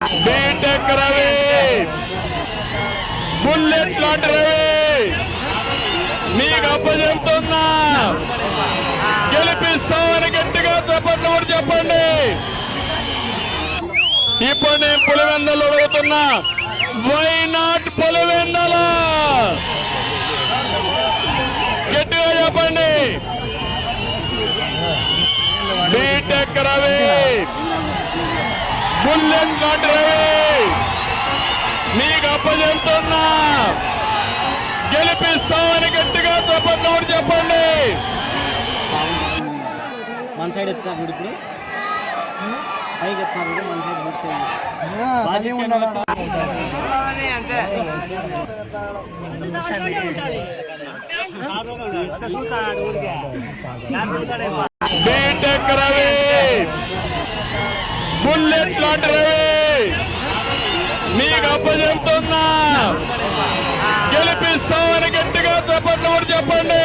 BTech Ravi bullet లాంటి రవి మీకు అప్పచెప్తున్నా. గెలిపిస్తామని గట్టిగా చెప్పండి ఒకటి చెప్పండి. ఇప్పుడు నేను పులివెందలు అడుగుతున్నా వై నాట్ పులివెందల? గట్టిగా చెప్పండి బీటెక్ రవి బుల్లెట్ లాంటి రవి మీకు అప్పచెప్తున్నా. గెలిపిస్తామని గట్టిగా చెప్పండి ఒకటి చెప్పండి. మన సైడ్ ఎత్తున్నారు ఇప్పుడు. పైకి ఎత్తున్నారు మన సైడ్ బీటెక్ రవి బుల్లెట్ లాంటి రవి మీకు అప్పచెప్తున్నా. గెలిపిస్తామని గట్టిగా చెప్పండి ఒకటి చెప్పండి.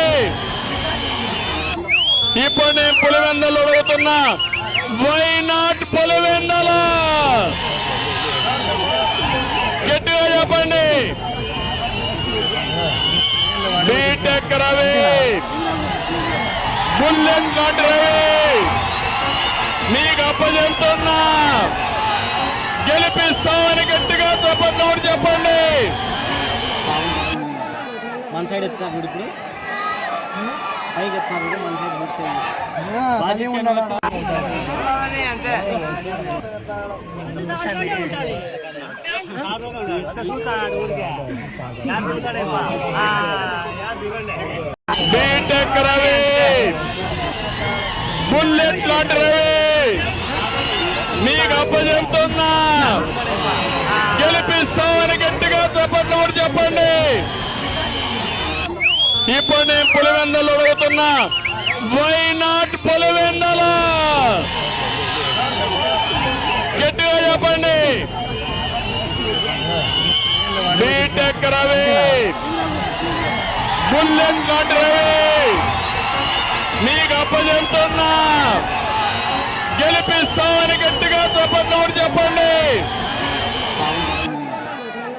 ఇప్పుడు నేను పులివెందలు అడుగుతున్నా వై నాట్ పులివెందల? గట్టిగా చెప్పండి. బీటెక్ రవి. బుల్లెట్ లాంటి రవి మీకు అప్పచెప్తున్నా. గెలిపిస్తామని గట్టిగా చెప్పండి ఒకటి చెప్పండి. మన సైడ్ ఎత్తున్నారు ఇప్పుడు. పైకి ఎత్తున్నారు మన సైడ్ బీటెక్ రవి. బుల్లెట్ లాంటి రవి. అప్పచెప్తున్నా గెలిపిస్తామని గట్టిగా చెప్పండి ఒకటి చెప్పండి. ఇప్పుడు నేను పులివెందలు అడుగుతున్నా వై నాట్ పులివెందల? గట్టిగా చెప్పండి. బీటెక్ రవి. బుల్లెట్ లాంటి రవి. నీకు అప్పచెప్తున్నా. గెలిపిస్తా చెప్పండి ఒకటి చెప్పండి.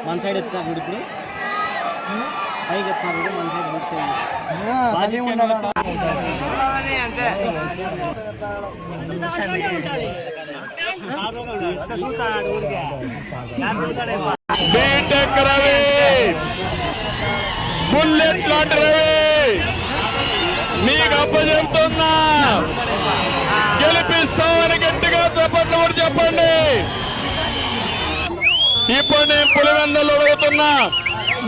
మన సైడ్ ఎత్తున్నారు ఇప్పుడు. పైకి ఎత్తున్నారు మన సైడ్ బీటెక్ రవి. బుల్లెట్ లాంటి రవి. మీకు అప్పచెప్తున్నా. గట్టిగా చెప్పండి ఒకటి చెప్పండి. ఇప్పుడు నేను పులివెందలు అడుగుతున్నా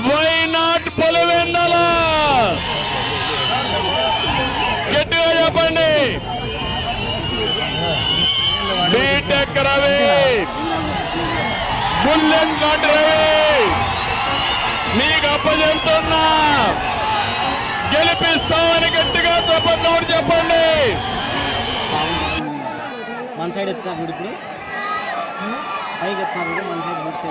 వై నాట్ పులివెందల? గట్టిగా చెప్పండి. బీటెక్ రవి. బుల్లెట్ లాంటి రవి. నీకు అప్పచెప్తున్నా. గెలిపిస్తామని గట్టిగా చెప్పండి ఒకటి చెప్పండి. మన సైడ్ ఎత్తున్నారు చూడు ఇప్పుడు పైకి ఎత్తున్నారు చూడు, మన సైడ్ పూర్తి